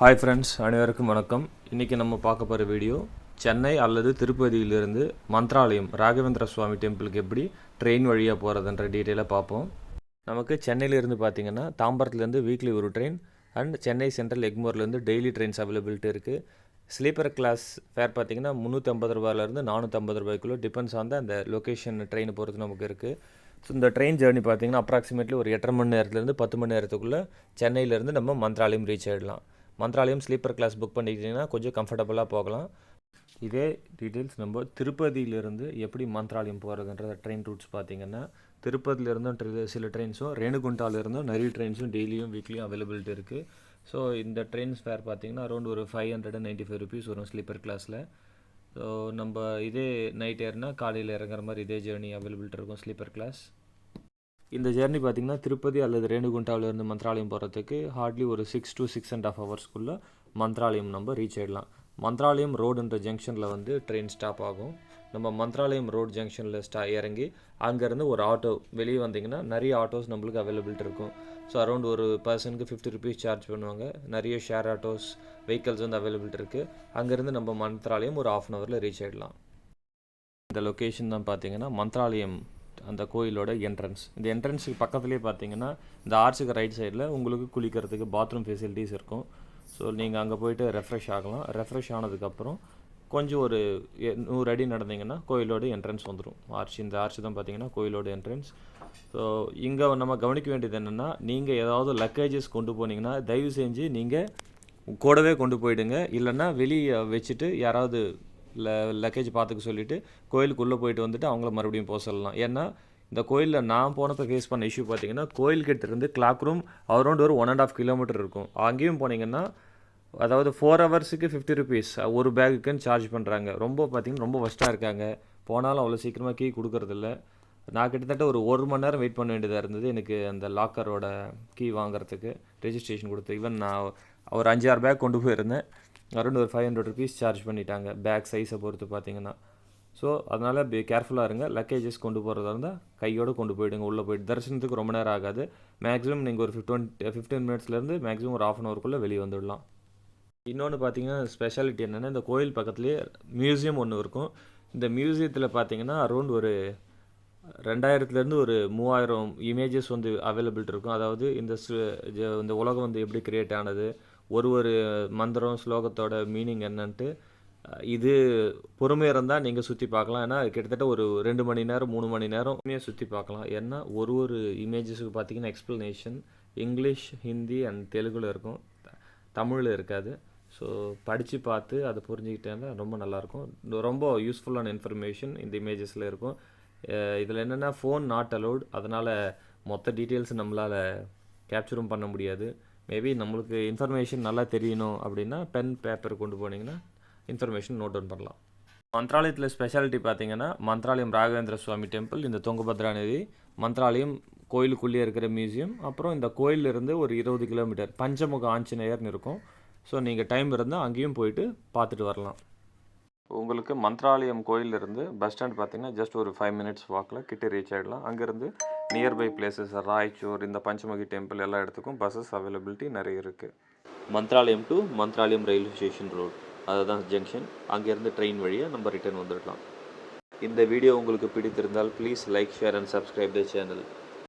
Hi friends அனைவருக்கும் வணக்கம். இன்றைக்கி நம்ம பார்க்க போகிற வீடியோ சென்னை அல்லது திருப்பதியிலிருந்து மந்த்ராலயம் ராகவேந்திர சுவாமி டெம்பிளுக்கு எப்படி ட்ரெயின் வழியாக போகிறதுன்ற டீட்டெயிலாக பார்ப்போம். நமக்கு சென்னையிலேருந்து பார்த்தீங்கன்னா தாம்பரத்துலேருந்து வீக்லி ஒரு ட்ரெயின் அண்ட் சென்னை சென்ட்ரல் எக்மோர்லேருந்து டெய்லி ட்ரெயின்ஸ் அவைலபிலிட்டி இருக்குது ஸ்லீப்பர் கிளாஸ் ஃபேர் பார்த்தீங்கன்னா முந்நூற்றம்பது ரூபாயிலேருந்து நானூற்றம்பது ரூபாய்க்குள்ளே டிபெண்ட்ஸ் ஆன் அந்த லொக்கேஷன் ட்ரெயினை பொறுத்து நமக்கு இருக்குது ஸோ இந்த ட்ரெயின் ஜேர்னி பார்த்தீங்கன்னா அப்ராக்சிமேட்லி ஒரு எட்டரை மணி நேரத்துலேருந்து பத்து மணி நேரத்துக்குள்ளே சென்னையிலேருந்து நம்ம மந்த்ராலயம் ரீச் ஆகிடலாம் மந்த்ராலயம் ஸ்லீப்பர் கிளாஸ் புக் பண்ணிக்கிட்டிங்கன்னா கொஞ்சம் கம்ஃபர்டபுளாக போகலாம். இதே டீட்டெயில்ஸ் நம்ம திருப்பதியிலிருந்து எப்படி மந்த்ராலயம் போகிறதுன்ற ட்ரெயின் ரூட்ஸ் பார்த்தீங்கன்னா திருப்பதியிலிருந்தும் சில ட்ரெயின்ஸும் ரேணுகுண்டாவிலிருந்தும் நிறைய ட்ரெயின்ஸும் டெய்லியும் வீக்லியும் அவைலபிலிட்டி இருக்குது ஸோ இந்த ட்ரெயின்ஸ் ஃபேர் பார்த்தீங்கன்னா அரௌண்ட் ஒரு five hundred and ninety five rupees வரும் ஸ்லீப்பர் கிளாஸில் ஸோ நம்ம இதே நைட் ஏறினா காலையில் இறங்குற மாதிரி இதே ஜேர்னி அவைலபிலிட்டி இருக்கும் ஸ்லீப்பர் கிளாஸ் இந்த ஜேர்னி பார்த்தீங்கன்னா திருப்பதி அல்லது ரேணுகுண்டாவிலேருந்து மந்த்ராலயம் போகிறதுக்கு ஹார்ட்லி ஒரு six to six and half ஹவர்ஸ்க்குள்ளே Mantralayam நம்ம ரீச் ஆகிடலாம் மந்த்ராலயம் ரோடுன்ற ஜங்ஷனில் வந்து ட்ரெயின் ஸ்டாப் ஆகும். நம்ம மந்த்ராலயம் ரோட் ஜங்ஷனில் ஸ்டா இறங்கி அங்கேருந்து ஒரு ஆட்டோ வெளியே வந்தீங்கன்னா நிறைய ஆட்டோஸ் நம்மளுக்கு அவைலபிலிட்டி இருக்கும். ஸோ அரௌண்ட் ஒரு பர்சனுக்கு ஃபிஃப்டி ருபீஸ் சார்ஜ் பண்ணுவாங்க. நிறைய ஷேர் ஆட்டோஸ் வெஹிக்கல்ஸ் வந்து அவைலபிலிட்டி இருக்குது அங்கேருந்து நம்ம மந்த்ராலயம் ஒரு ஆஃப் அன் ஹவரில் ரீச் ஆகிடலாம் இந்த லொக்கேஷன் தான் பார்த்தீங்கன்னா மந்த்ராலயம் அந்த கோயிலோட என்ட்ரன்ஸ் இந்த என்ட்ரன்ஸுக்கு பக்கத்துலேயே பார்த்தீங்கன்னா இந்த ஆர்ச்சுக்கு ரைட் சைடில் உங்களுக்கு குளிக்கிறதுக்கு பாத்ரூம் ஃபெசிலிட்டிஸ் இருக்கும். ஸோ நீங்கள் அங்கே போயிட்டு ரெஃப்ரெஷ் ஆகலாம். ரெஃப்ரெஷ் ஆனதுக்கப்புறம் கொஞ்சம் ஒரு எ- நூறு அடி நடந்தீங்கன்னா கோயிலோட என்ட்ரன்ஸ் வந்துடும் ஆர்ச் இந்த ஆர்ச் தான் பார்த்தீங்கன்னா கோயிலோட என்ட்ரன்ஸ் ஸோ இங்கே நம்ம கவனிக்க வேண்டியது என்னென்னா நீங்கள் ஏதாவது லக்கேஜஸ் கொண்டு போனீங்கன்னா தயவு செஞ்சு நீங்கள் கூடவே கொண்டு போயிடுங்க. இல்லைன்னா வெளியே வச்சுட்டு யாராவது இல்லை லக்கேஜ் பார்த்துக்க சொல்லிவிட்டு கோயிலுக்குள்ளே போயிட்டு வந்துட்டு அவங்கள மறுபடியும் போக சொல்லலாம். ஏன்னா இந்த கோயிலில் நான் போனப்போ ஃபேஸ் பண்ண இஷ்யூ பார்த்தீங்கன்னா கோயில்கிட்ட இருந்து கிளாக் ரூம் அரௌண்ட் ஒரு ஒன் அண்ட் ஆஃப் கிலோமீட்டர் இருக்கும். அங்கேயும் போனீங்கன்னா அதாவது ஃபோர் ஹவர்ஸுக்கு ஃபிஃப்டி ருபீஸ் ஒரு பேக்குக்குன்னு சார்ஜ் பண்ணுறாங்க ரொம்ப பார்த்தீங்கன்னா ரொம்ப ஃபஸ்ட்டாக இருக்காங்க. போனாலும் அவ்வளோ சீக்கிரமாக கீ கொடுக்கறதில்ல. நான் கிட்டத்தட்ட ஒரு ஒரு மணி நேரம் வெயிட் பண்ண வேண்டியதாக இருந்தது எனக்கு அந்த லாக்கரோட கீ வாங்குறதுக்கு ரெஜிஸ்ட்ரேஷன் கொடுத்து. ஈவன் நான் ஒரு அஞ்சாறு பேக் கொண்டு போயிருந்தேன். அரௌண்ட் ஒரு ஃபைவ் ஹண்ட்ரட் ருபீஸ் சார்ஜ் பண்ணிட்டாங்க. பேக் சைஸை பொறுத்து பார்த்தீங்கன்னா ஸோ அதனால் கேர்ஃபுல்லாக இருங்க. லக்கேஜஸ் கொண்டு போகிறதா இருந்தால் கையோடு கொண்டு போயிடுங்க. உள்ளே போயிட்டு தரிசனத்துக்கு ரொம்ப நேரம் ஆகாது. மேக்ஸிமம் நீங்கள் ஒரு ஃபிஃப்டீன் ஃபிஃப்டீன் மினிட்ஸ்லேருந்து மேக்ஸிமம் ஒரு ஆஃப் அன் ஹவருக்குள்ளே வெளியே வந்துடலாம். இன்னொன்று பார்த்தீங்கன்னா ஸ்பெஷாலிட்டி என்னென்னா இந்த கோயில் பக்கத்துலேயே மியூசியம் ஒன்று இருக்கும். இந்த மியூசியத்தில் பார்த்தீங்கன்னா அரௌண்ட் ஒரு ரெண்டாயிரத்துலேருந்து ஒரு மூவாயிரம் இமேஜஸ் வந்து அவைலபிள் இருக்கும். அதாவது இந்த இந்த உலகம் வந்து எப்படி கிரியேட் ஆனது ஒரு ஒரு மந்திரம் ஸ்லோகத்தோட மீனிங் என்னன்ட்டு இது பொறுமையாக இருந்தால் நீங்கள் சுற்றி பார்க்கலாம். ஏன்னா கிட்டத்தட்ட ஒரு ரெண்டு மணி நேரம் மூணு மணி நேரம் சுற்றி பார்க்கலாம். ஏன்னா ஒரு ஒரு இமேஜஸுக்கு பார்த்தீங்கன்னா எக்ஸ்ப்ளனேஷன் இங்கிலீஷ் ஹிந்தி அண்ட் தெலுங்குல இருக்கும். தமிழில் இருக்காது. ஸோ படித்து பார்த்து அதை புரிஞ்சுக்கிட்டேன்னா ரொம்ப நல்லாயிருக்கும். ரொம்ப யூஸ்ஃபுல்லான இன்ஃபர்மேஷன் இந்த இமேஜஸில் இருக்கும். இதில் என்னென்னா ஃபோன் நாட் அலோட் அதனால் மொத்த டீட்டெயில்ஸ் நம்மளால் கேப்சரும் பண்ண முடியாது. மேபி நம்மளுக்கு இன்ஃபர்மேஷன் நல்லா தெரியணும் அப்படின்னா பென் பேப்பர் கொண்டு போனீங்கன்னா இன்ஃபர்மேஷன் நோட் டவுன் பண்ணலாம். மந்த்ராலயத்தில் ஸ்பெஷாலிட்டி பார்த்தீங்கன்னா மந்த்ராலயம் ராகவேந்திர சுவாமி டெம்பிள் இந்த தொங்கபத்ரா நதி மந்த்ராலயம் கோயிலுக்குள்ளேயே இருக்கிற மியூசியம் அப்புறம் இந்த கோயிலிருந்து ஒரு இருபது கிலோமீட்டர் பஞ்சமுக ஆஞ்சநேயர்னு இருக்கும். ஸோ நீங்கள் டைம் இருந்தால் அங்கேயும் போயிட்டு பார்த்துட்டு வரலாம். உங்களுக்கு மந்த்ராலயம் கோயிலிருந்து பஸ் ஸ்டாண்ட் பார்த்தீங்கன்னா ஜஸ்ட் ஒரு ஃபைவ் மினிட்ஸ் வாக்கில் கிட்டே ரீச் ஆகிடலாம் அங்கேருந்து நியர்பை பிளேசஸ் ராய்ச்சூர் இந்த பஞ்சமுகி டெம்பிள் எல்லா இடத்துக்கும் பஸ்ஸஸ் அவைலபிலிட்டி நிறைய இருக்குது Mantralayam to Mantralayam railway station road அதுதான் ஜங்ஷன் அங்கேருந்து ட்ரெயின் வழியாக நம்ம ரிட்டர்ன் வந்துடலாம். இந்த வீடியோ உங்களுக்கு பிடித்திருந்தால் please like share and subscribe the channel